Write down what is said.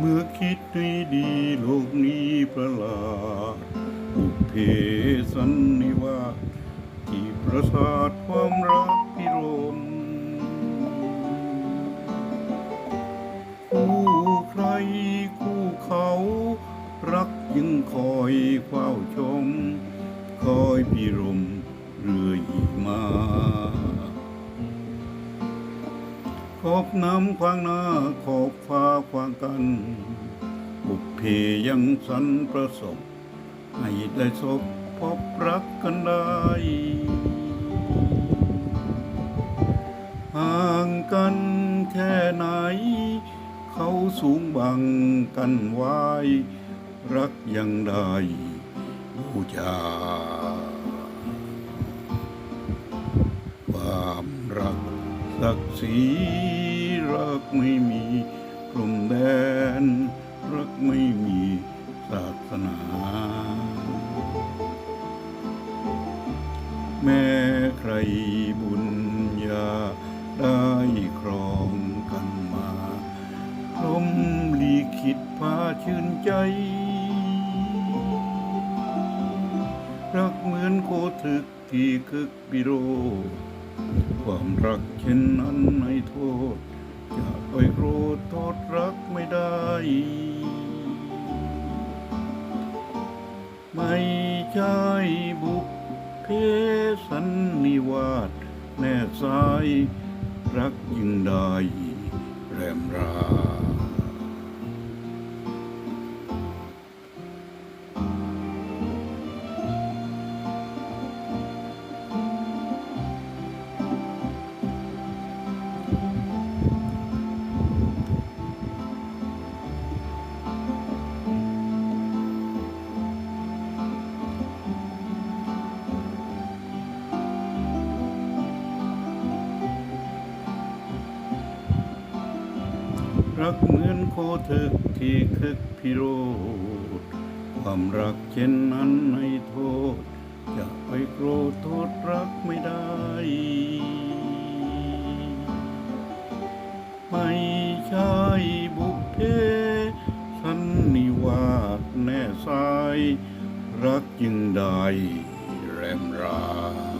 เมื่อคิดให้ดีโลกนี้ประหลาดบุเพสันนิวาสที่ประสาทความรักพิรมคู่ใครคู่เขา รักยังคอยเฝ้าชม คอยพิรมเรื่อยมา อบน้ำขวางหน้าขอบฟ้าขวางกันบุพเพยังสันประสบให้ได้สบพบรักกันได้ห่างกันแค่ไหน เขาสูงบังกันไว้ รักยังได้บูชาความรักศักดิ์ศรี รักไม่มีพรมแดน รักไม่มีศาสนา แม้ใครบุญญาได้ครองกันมาพรหมลีคิดพาชื่นใจ รักเหมือนโคทึกที่คึกปิโร ความรักเช่นนั้นไม่โทษ จะไปโกรธโทษรักไม่ได้ ไม่ใช่บุคเพสันนิวาสแน่สาย รักยิ่งได้แรมรา รักเหมือนโคทึกที่คึกพิโรธความรักเช่นนั้นให้โทษ จะไปโกรธโทษรักไม่ได้ ไม่ใช่บุพเพสันนิวาสแน่สาย รักยิ่งได้แรมรา